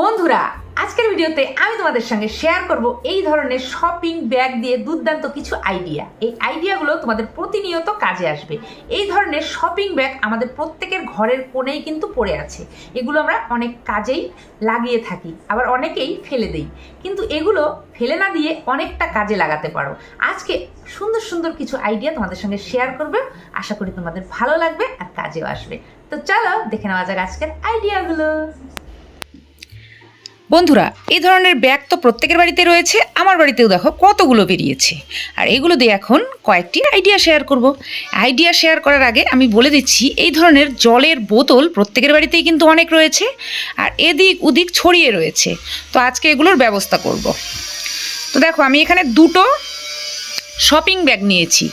বন্ধুরা, আজকের ভিডিওতে আমি তোমাদের সঙ্গে শেয়ার করব এই ধরনের শপিং ব্যাগ দিয়ে দুর্দান্ত কিছু আইডিয়া এই আইডিয়াগুলো তোমাদের প্রতিনিয়ত কাজে আসবে। এই ধরনের শপিং ব্যাগ আমাদের প্রত্যেকের ঘরের কোণেই কিন্তু পড়ে আছে। এগুলো আমরা অনেক কাজেই লাগিয়ে থাকি, আবার অনেকেই ফেলে দেই। কিন্তু এগুলো ফেলে না দিয়ে অনেকটা কাজে লাগাতে পারো। আজকে সুন্দর সুন্দর কিছু আইডিয়া তোমাদের সঙ্গে শেয়ার করবে। আশা করি তোমাদের ভালো লাগবে আর কাজেও আসবে। তো চলো দেখে নেওয়া যাক আজকের আইডিয়াগুলো বন্ধুরা, এই ধরনের ব্যাগ তো প্রত্যেকের বাড়িতে রয়েছে, আমার বাড়িতেও দেখো কতগুলো বেরিয়েছে। আর এগুলো দিয়ে এখন কয়েকটি আইডিয়া শেয়ার করব। আইডিয়া শেয়ার করার আগে আমি বলে দিচ্ছি, এই ধরনের জলের বোতল প্রত্যেকের বাড়িতেই কিন্তু অনেক রয়েছে, আর এদিক ওদিক ছড়িয়ে রয়েছে। তো আজকে এগুলোর ব্যবস্থা করব। তো দেখো, আমি এখানে দুটো শপিং ব্যাগ নিয়েছি।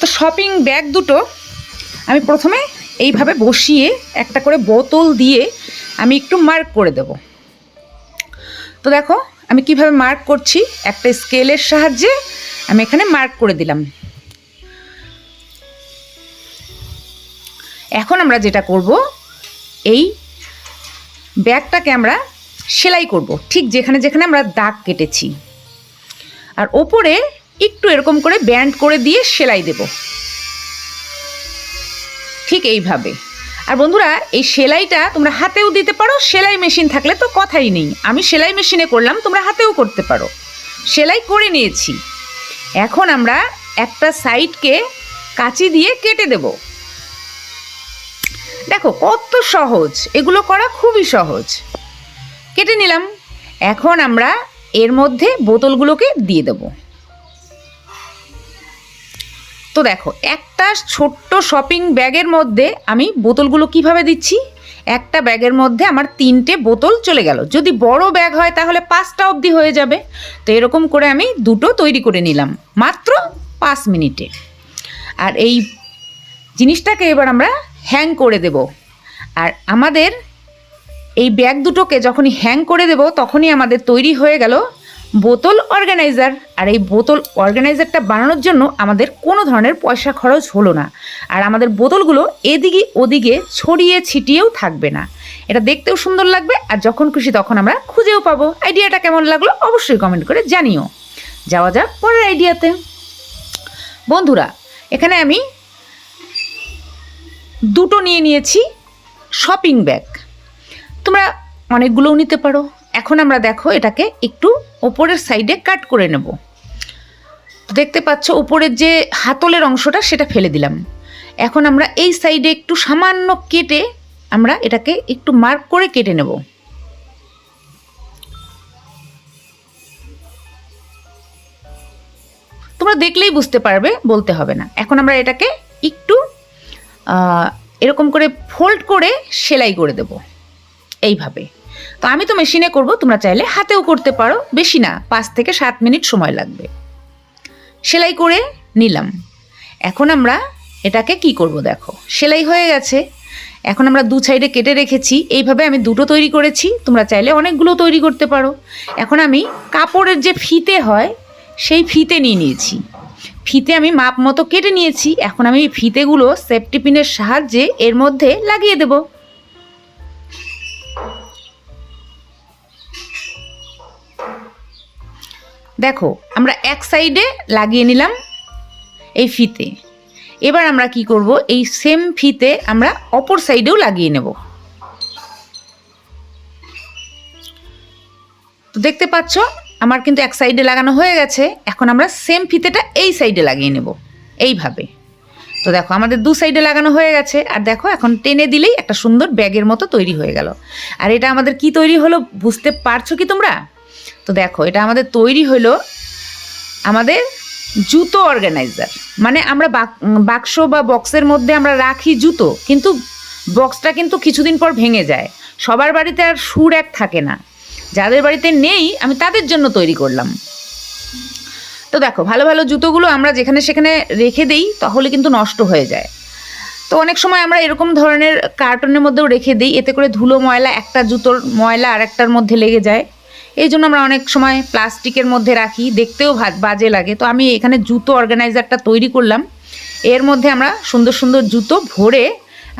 তো শপিং ব্যাগ দুটো আমি প্রথমে এইভাবে বসিয়ে একটা করে বোতল দিয়ে আমি একটু মার্ক করে দেবো। তো দেখো, আমি কীভাবে মার্ক করছি? একটা স্কেলের সাহায্যে আমি এখানে মার্ক করে দিলাম। এখন আমরা যেটা করব, এই ব্যাগটাকে আমরা সেলাই করব, ঠিক যেখানে যেখানে আমরা দাগ কেটেছি। আর ওপরে একটু এরকম করে ব্যান্ড করে দিয়ে সেলাই দেব। ঠিক এইভাবে। আর বন্ধুরা, এই সেলাইটা তোমরা হাতেও দিতে পারো, সেলাই মেশিন থাকলে তো কথাই নেই। আমি সেলাই মেশিনে করলাম, তোমরা হাতেও করতে পারো। সেলাই করে নিয়েছি। এখন আমরা একটা সাইডকে কাঁচি দিয়ে কেটে দেব। দেখো, কত সহজ। এগুলো করা খুবই সহজ। কেটে নিলাম। এখন আমরা এর মধ্যে বোতলগুলোকে দিয়ে দেবো। তো দেখো, একটা ছোট্ট শপিং ব্যাগের মধ্যে আমি বোতলগুলো কীভাবে দিচ্ছি? একটা ব্যাগের মধ্যে আমার তিনটে বোতল চলে গেল। যদি বড় ব্যাগ হয়, তাহলে পাঁচটা অবধি হয়ে যাবে। তো এরকম করে আমি দুটো তৈরি করে নিলাম, মাত্র পাঁচ মিনিটে। আর এই জিনিসটাকে এবার আমরা হ্যাং করে দেব। আর আমাদের এই ব্যাগ দুটোকে যখনই হ্যাং করে দেব, তখনই আমাদের তৈরি হয়ে গেল বোতল অর্গানাইজার। আর এই বোতল অর্গানাইজারটা বানানোর জন্য আমাদের কোনো ধরনের পয়সা খরচ হলো না। আর আমাদের বোতলগুলো এদিকে ওদিকে ছড়িয়ে ছিটিয়েও থাকবে না। এটা দেখতেও সুন্দর লাগবে, আর যখন খুশি তখন আমরা খুঁজেও পাবো। আইডিয়াটা কেমন লাগল অবশ্যই কমেন্ট করে জানিও। যাওয়া যাক পরের আইডিয়াতে। বন্ধুরা, এখানে আমি দুটো নিয়ে নিয়েছি শপিং ব্যাগ। তোমরা অনেকগুলোও নিতে পারো। এখন আমরা দেখো এটাকে একটু ওপরের সাইডে কাট করে নেব। দেখতে পাচ্ছ উপরের যে হাতলের অংশটা সেটা ফেলে দিলাম। এখন আমরা এই সাইডে একটু সামান্য কেটে আমরা এটাকে একটু মার্ক করে কেটে নেব। তোমরা দেখলেই বুঝতে পারবে, বলতে হবে না। এখন আমরা এটাকে একটু এরকম করে ফোল্ড করে সেলাই করে দেব। এইভাবে। তো আমি তো মেশিনে করব, তোমরা চাইলে হাতেও করতে পারো। বেশি না, পাঁচ থেকে সাত মিনিট সময় লাগবে। সেলাই করে নিলাম। এখন আমরা এটাকে কি করব দেখো, সেলাই হয়ে গেছে। এখন আমরা দু সাইডে কেটে রেখেছি। এইভাবে আমি দুটো তৈরি করেছি, তোমরা চাইলে অনেকগুলো তৈরি করতে পারো। এখন আমি কাপড়ের যে ফিতে হয়, সেই ফিতে নিয়ে নিয়েছি। ফিতে আমি মাপ মতো কেটে নিয়েছি। এখন আমি ফিতেগুলো সেফটি পিনের সাহায্যে এর মধ্যে লাগিয়ে দেবো। দেখো, আমরা এক সাইডে লাগিয়ে নিলাম এই ফিতে। এবার আমরা কি করব? এই সেম ফিতে আমরা অপর সাইডেও লাগিয়ে নেব। তো দেখতে পাচ্ছ, আমার কিন্তু এক সাইডে লাগানো হয়ে গেছে। এখন আমরা সেম ফিতেটা এই সাইডে লাগিয়ে নেব, এইভাবে। তো দেখো, আমাদের দু সাইডে লাগানো হয়ে গেছে। আর দেখো, এখন টেনে দিলেই একটা সুন্দর ব্যাগের মতো তৈরি হয়ে গেল। আর এটা আমাদের কি তৈরি হলো, বুঝতে পারছ কি তোমরা? তো দেখো, এটা আমাদের তৈরি হলো আমাদের জুতো অর্গানাইজার মানে আমরা বাক- বাক্স বা বক্সের মধ্যে আমরা রাখি জুতো, কিন্তু বক্সটা কিন্তু কিছুদিন পর ভেঙে যায়। সবার বাড়িতে আর সুর এক থাকে না। যাদের বাড়িতে নেই, আমি তাদের জন্য তৈরি করলাম। তো দেখো, ভালো ভালো জুতোগুলো আমরা যেখানে সেখানে রেখে দেই, তাহলে কিন্তু নষ্ট হয়ে যায়। তো অনেক সময় আমরা এরকম ধরনের কার্টনের মধ্যেও রেখে দিই, এতে করে ধুলো ময়লা, একটা জুতোর ময়লা আর একটার মধ্যে লেগে যায়। এই জন্য আমরা অনেক সময় প্লাস্টিকের মধ্যে রাখি, দেখতেও বাজে লাগে। তো আমি এখানে জুতো অর্গানাইজারটা তৈরি করলাম। এর মধ্যে আমরা সুন্দর সুন্দর জুতো ভরে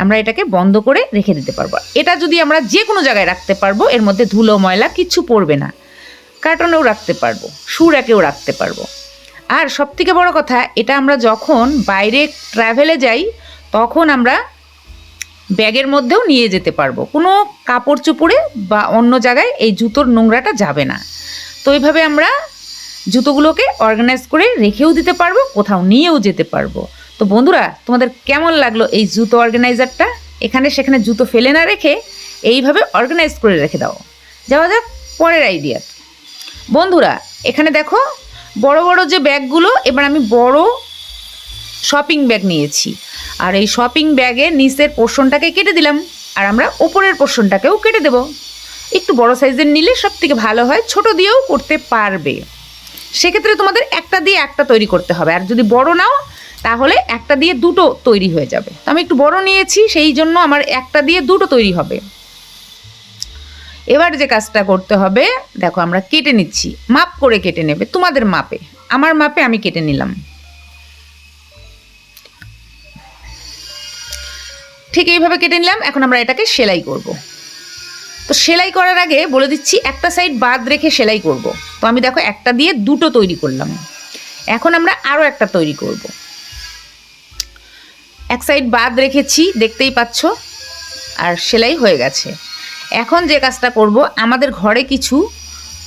আমরা এটাকে বন্ধ করে রেখে দিতে পারব। এটা যদি আমরা যে কোনো জায়গায় রাখতে পারব, এর মধ্যে ধুলো, ময়লা কিচ্ছু পড়বে না। কার্টনেও রাখতে পারব, সুরাকেও রাখতে পারব। আর সবথেকে বড় কথা, এটা আমরা যখন বাইরে ট্রাভেলে যাই, তখন আমরা ব্যাগের মধ্যেও নিয়ে যেতে পারব। কোনো কাপড় চোপড়ে বা অন্য জায়গায় এই জুতোর নোংরাটা যাবে না। তো এইভাবে আমরা জুতোগুলোকে অর্গানাইজ করে রেখেও দিতে পারব, কোথাও নিয়েও যেতে পারব। তো বন্ধুরা, তোমাদের কেমন লাগল এই জুতো অর্গানাইজারটা এখানে সেখানে জুতো ফেলে না রেখে এইভাবে অর্গানাইজ করে রেখে দাও। যাওয়া যাক পরের আইডিয়া বন্ধুরা, এখানে দেখো, বড় বড় যে ব্যাগগুলো, এবার আমি বড় শপিং ব্যাগ নিয়েছি। আর এই শপিং ব্যাগের নিচের পোর্শনটাকে কেটে দিলাম। আর আমরা ওপরের পোর্শনটাকেও কেটে দেব। একটু বড় সাইজের নিলে সব থেকে ভালো হয়, ছোট দিয়েও করতে পারবে। সেক্ষেত্রে তোমাদের একটা দিয়ে একটা তৈরি করতে হবে। আর যদি বড় নাও, তাহলে একটা দিয়ে দুটো তৈরি হয়ে যাবে। আমি একটু বড় নিয়েছি, সেই জন্য আমার একটা দিয়ে দুটো তৈরি হবে। এবার যে কাজটা করতে হবে, দেখো আমরা কেটে নিচ্ছি। মাপ করে কেটে নেবে। তোমাদের মাপে। আমার মাপে আমি কেটে নিলাম। ঠিক এইভাবে কেটে নিলাম, এখন আমরা এটাকে সেলাই করব। তো সেলাই করার আগে বলে দিচ্ছি, একটা সাইড বাদ রেখে সেলাই করব। তো আমি দেখো একটা দিয়ে দুটো তৈরি করলাম। এখন আমরা আরও একটা তৈরি করব। এক সাইড বাদ রেখেছি, দেখতেই পাচ্ছ, আর সেলাই হয়ে গেছে। এখন যে কাজটা করব, আমাদের ঘরে কিছু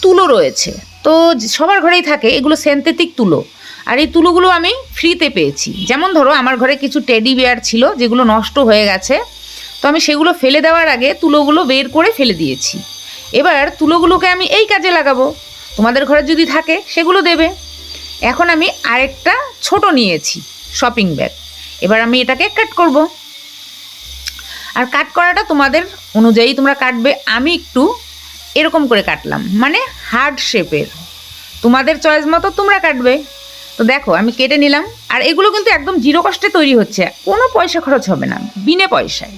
তুলো রয়েছে। তো সবার ঘরেই থাকে, এগুলো সেন্থেটিক তুলো। আর এই তুলোগুলো আমি ফ্রিতে পেয়েছি। যেমন ধরো, আমার ঘরে কিছু টেডি বিয়ার ছিল, যেগুলো নষ্ট হয়ে গেছে। তো আমি সেগুলো ফেলে দেওয়ার আগে তুলোগুলো বের করে ফেলে দিয়েছি। এবার তুলোগুলোকে আমি এই কাজে লাগাবো। তোমাদের ঘরে যদি থাকে, সেগুলো দেবে। এখন আমি আরেকটা ছোট নিয়েছি শপিং ব্যাগ এবার আমি এটাকে কাট করব। আর কাট করাটা তোমাদের অনুযায়ী তোমরা কাটবে। আমি একটু এরকম করে কাটলাম। মানে হার্ড শেপের তোমাদের চয়েস মতো তোমরা কাটবে। তো দেখো, আমি কেটে নিলাম, আর এগুলো কিন্তু একদম জিরো কষ্টে তৈরি হচ্ছে। কোনো পয়সা খরচ হবে না, বিনে পয়সায়।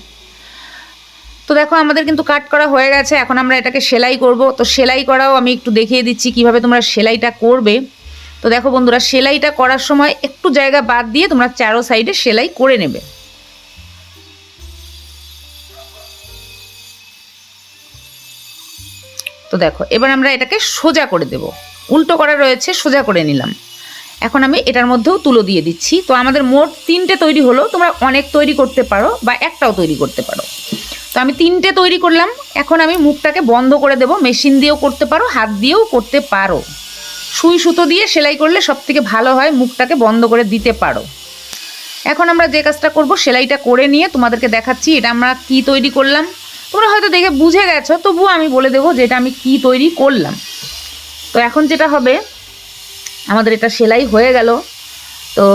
তো দেখো, আমাদের কিন্তু কাট করা হয়ে গেছে, এখন আমরা এটাকে সেলাই করব। তো সেলাই করাও আমি একটু দেখিয়ে দিচ্ছি কীভাবে তোমরা সেলাইটা করবে। তো দেখো বন্ধুরা, সেলাইটা করার সময় একটু জায়গা বাদ দিয়ে তোমরা চারো সাইডে সেলাই করে নেবে। তো দেখো, এবার আমরা এটাকে সোজা করে দেব। উল্টো করা রয়েছে, সোজা করে নিলাম। এখন আমি এটার মধ্যেও তুলো দিয়ে দিচ্ছি। তো আমাদের মোট তিনটে তৈরি হলো, তোমরা অনেক তৈরি করতে পারো বা একটাও তৈরি করতে পারো। তো আমি তিনটে তৈরি করলাম, এখন আমি মুখটাকে বন্ধ করে দেব, মেশিন দিয়েও করতে পারো, হাত দিয়েও করতে পারো। সুই সুতো দিয়ে সেলাই করলে সব থেকে ভালো হয় মুখটাকে বন্ধ করে দিতে পারো। এখন আমরা যে কাজটা করব, সেলাইটা করে নিয়ে তোমাদেরকে দেখাচ্ছি এটা আমরা কি তৈরি করলাম। তোমরা হয়তো দেখে বুঝে গেছো, তবুও আমি বলে দেবো যে এটা আমি কি তৈরি করলাম। তো এখন যেটা হবে আমাদের এটা সেলাই হয়ে গেল। তো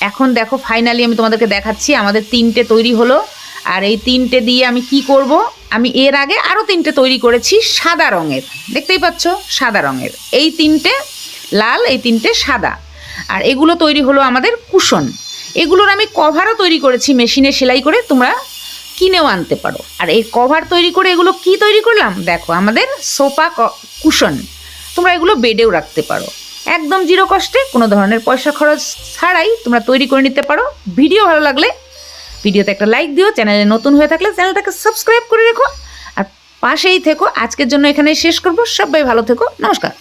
এখন দেখো ফাইনালি আমি তোমাদেরকে দেখাচ্ছি, আমাদের তিনটে তৈরি হলো। আর এই তিনটে দিয়ে আমি কি করব? আমি এর আগে আরও তিনটে তৈরি করেছি সাদা রঙের। দেখতেই পাচ্ছ, সাদা রঙের। এই তিনটে লাল, এই তিনটে সাদা। আর এগুলো তৈরি হলো আমাদের কুশন। এগুলোর আমি কভারও তৈরি করেছি মেশিনে সেলাই করে তোমরা কিনেও আনতে পারো। আর এই কভার তৈরি করে এগুলো কি তৈরি করলাম? দেখো, আমাদের সোফা কুশন। তোমরা এগুলো বেডেও রাখতে পারো। একদম জিরো কষ্টে কোনো ধরনের পয়সা খরচ ছাড়াই তোমরা তৈরি করে নিতে পারো। ভিডিও ভালো লাগলে ভিডিওতে একটা লাইক দিও, চ্যানেলে নতুন হয়ে থাকলে চ্যানেলটাকে সাবস্ক্রাইব করে রেখো। আর পাশেই থেকো। আজকের জন্য এখানে শেষ করব। সবাই ভালো থেকো। নমস্কার।